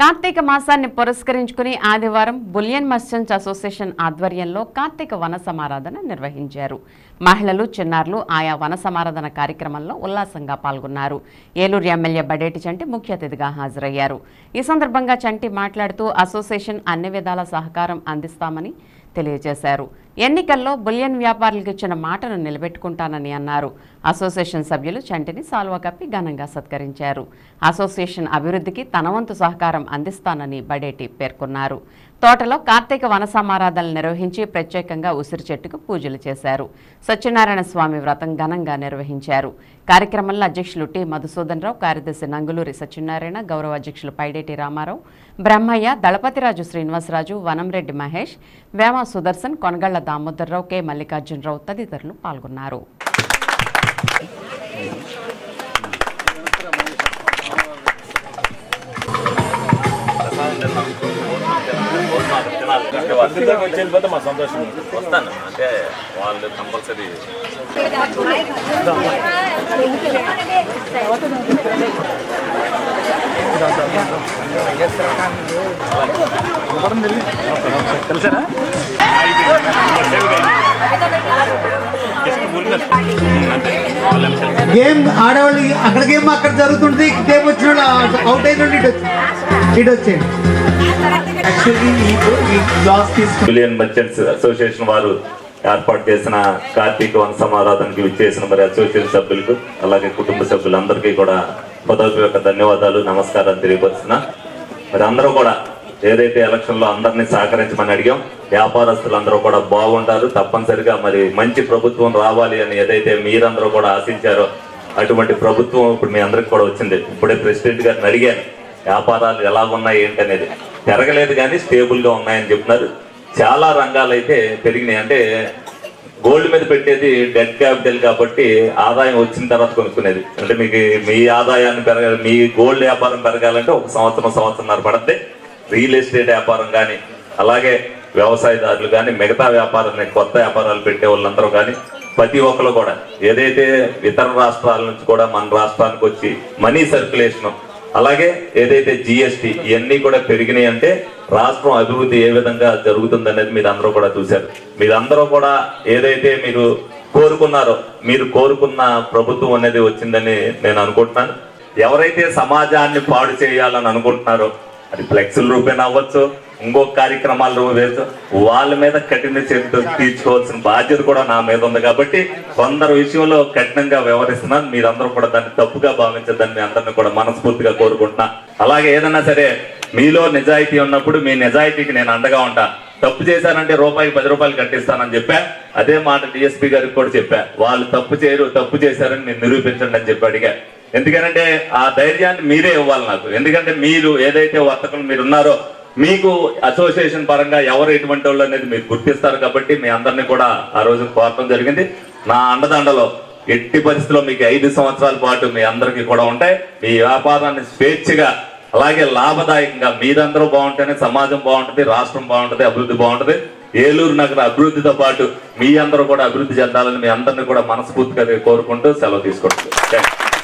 కార్తీక మాసాన్ని పురస్కరించుకుని ఆదివారం బులియన్ మర్చెంట్స్ అసోసియేషన్ ఆధ్వర్యంలో కార్తీక వన సమారాధన నిర్వహించారు. మహిళలు చిన్నారులు ఆయా వన సమారాధన కార్యక్రమంలో ఉల్లాసంగా పాల్గొన్నారు. ఏలూరు ఎమ్మెల్యే బడేటి చంటి ముఖ్య అతిథిగా హాజరయ్యారు. ఈ సందర్భంగా చంటి మాట్లాడుతూ అసోసియేషన్ అన్ని విధాల సహకారం అందిస్తామని తెలియజేశారు. ఎన్నికల్లో బులియన్ వ్యాపారులకు ఇచ్చిన మాటను నిలబెట్టుకుంటానని అన్నారు. అసోసియేషన్ సభ్యులు చంటిని సాల్వా కప్పి ఘనంగా సత్కరించారు. అసోసియేషన్ అభివృద్ధికి తన వంతు సహకారం అందిస్తానని బడేటి పేర్కొన్నారు. తోటలో కార్తీక వనసమారాధనలు నిర్వహించి ప్రత్యేకంగా ఉసిరి చెట్టుకు పూజలు చేశారు. సత్యనారాయణ స్వామి వ్రతం ఘనంగా నిర్వహించారు. కార్యక్రమంలో అధ్యక్షులు టి. మధుసూదన్ రావు కార్యదర్శి నంగులూరి సత్యనారాయణ గౌరవ అధ్యక్షులు పైడేటి రామారావు బ్రహ్మయ్య దళపతిరాజు శ్రీనివాసరాజు వనంరెడ్డి మహేష్ వేమ సుదర్శన్ కొనగళ్ళ దామోదర్రావు కె. మల్లికార్జునరావు తదితరులు పాల్గొన్నారు. అందరిదాకా వచ్చి వెళ్ళిపోతే మా సంతోషం వస్తాను అంటే వాళ్ళు కంపల్సరీ తెలుసారా గేమ్ ఆడవాళ్ళు అక్కడ గేమ్ అక్కడ జరుగుతుంది గేమ్ వచ్చిన అవుట్ అయిన ఇటు ఇటు వచ్చేయండి. బిలియన్ మర్చెంట్స్ అసోసియేషన్ వారు ఏర్పాటు చేసిన కార్తీక వంశ సమారాధనకి విచ్చేసిన మరి అసోసియేషన్ సభ్యులకు అలాగే కుటుంబ సభ్యులందరికీ కూడా హృదయపూర్వక ధన్యవాదాలు నమస్కారాలు తెలియపరుస్తున్నా. మరి అందరూ కూడా ఏదైతే ఎలక్షన్లో అందరినీ సహకరించమని అడిగాం వ్యాపారస్తులు అందరూ కూడా బాగుంటారు తప్పనిసరిగా మరి మంచి ప్రభుత్వం రావాలి అని ఏదైతే మీరందరూ కూడా ఆశించారో అటువంటి ప్రభుత్వం ఇప్పుడు మీ అందరికి కూడా వచ్చింది. ఇప్పుడే ప్రెసిడెంట్ గారిని అడిగాను వ్యాపారాలు ఎలా ఉన్నాయి ఏంటనేది పెరగలేదు కానీ స్టేబుల్గా ఉన్నాయని చెప్తున్నారు చాలా రంగాలు అయితే పెరిగినాయి. అంటే గోల్డ్ మీద పెట్టేది డెట్ క్యాపిటల్ కాబట్టి ఆదాయం వచ్చిన తర్వాత కొనుక్కునేది. అంటే మీకు మీ ఆదాయాన్ని పెరగాలి మీ గోల్డ్ వ్యాపారం పెరగాలంటే ఒక సంవత్సరం సంవత్సరంన్నర పడితే రియల్ ఎస్టేట్ వ్యాపారం కానీ అలాగే వ్యవసాయదారులు కానీ మిగతా వ్యాపారం కొత్త వ్యాపారాలు పెట్టే వాళ్ళందరూ కానీ ప్రతి ఒక్కరు కూడా ఏదైతే ఇతర రాష్ట్రాల నుంచి కూడా మన రాష్ట్రానికి వచ్చి మనీ సర్క్యులేషన్ అలాగే ఏదైతే జిఎస్టి ఇవన్నీ కూడా పెరిగినాయి అంటే రాష్ట్రం అభివృద్ధి ఏ విధంగా జరుగుతుంది అనేది మీరు అందరూ కూడా చూశారు. మీరందరూ కూడా ఏదైతే మీరు కోరుకున్నారో మీరు కోరుకున్న ప్రభుత్వం అనేది వచ్చిందని నేను అనుకుంటున్నాను. ఎవరైతే సమాజాన్ని పాడు చేయాలని అనుకుంటున్నారో అది ఫ్లెక్సుల రూపేణ అవ్వచ్చు ఇంకో కార్యక్రమాలు వేసు వాళ్ళ మీద కఠిన చర్యలు తీర్చుకోవాల్సిన బాధ్యత కూడా నా మీద ఉంది కాబట్టి కొందరు విషయంలో కఠినంగా వ్యవహరిస్తున్నాను మీరందరూ కూడా దాన్ని తప్పుగా భావించదని అందరిని కూడా మనస్ఫూర్తిగా కోరుకుంటున్నా. అలాగే ఏదైనా సరే మీలో నిజాయితీ ఉన్నప్పుడు మీ నిజాయితీకి నేను అండగా ఉంటా. తప్పు చేశానంటే రూపాయికి పది రూపాయలు కట్టిస్తానని చెప్పా. అదే మాట డిఎస్పీ గారికి కూడా చెప్పా. వాళ్ళు తప్పు చేయరు తప్పు చేశారని నేను నిరూపించండి అని చెప్పి అడిగా. ఎందుకంటే ఆ ధైర్యాన్ని మీరే ఇవ్వాలి నాకు. ఎందుకంటే మీరు ఏదైతే వర్తకులు మీరు ఉన్నారో మీకు అసోసియేషన్ పరంగా ఎవరు ఎటువంటి వాళ్ళు అనేది మీరు గుర్తిస్తారు కాబట్టి మీ అందరినీ కూడా ఆ రోజు కోరటం జరిగింది. నా అండదండలో ఎట్టి పరిస్థితుల్లో మీకు ఐదు సంవత్సరాల పాటు మీ అందరికీ కూడా ఉంటాయి. మీ వ్యాపారాన్ని స్వేచ్ఛగా అలాగే లాభదాయకంగా మీరందరూ బాగుంటేనే సమాజం బాగుంటుంది రాష్ట్రం బాగుంటుంది అభివృద్ధి బాగుంటుంది. ఏలూరు నగర అభివృద్ధితో పాటు మీ అందరూ కూడా అభివృద్ధి చెందాలని మీ అందరినీ కూడా మనస్ఫూర్తిగా కోరుకుంటూ సెలవు తీసుకుంటున్నాను.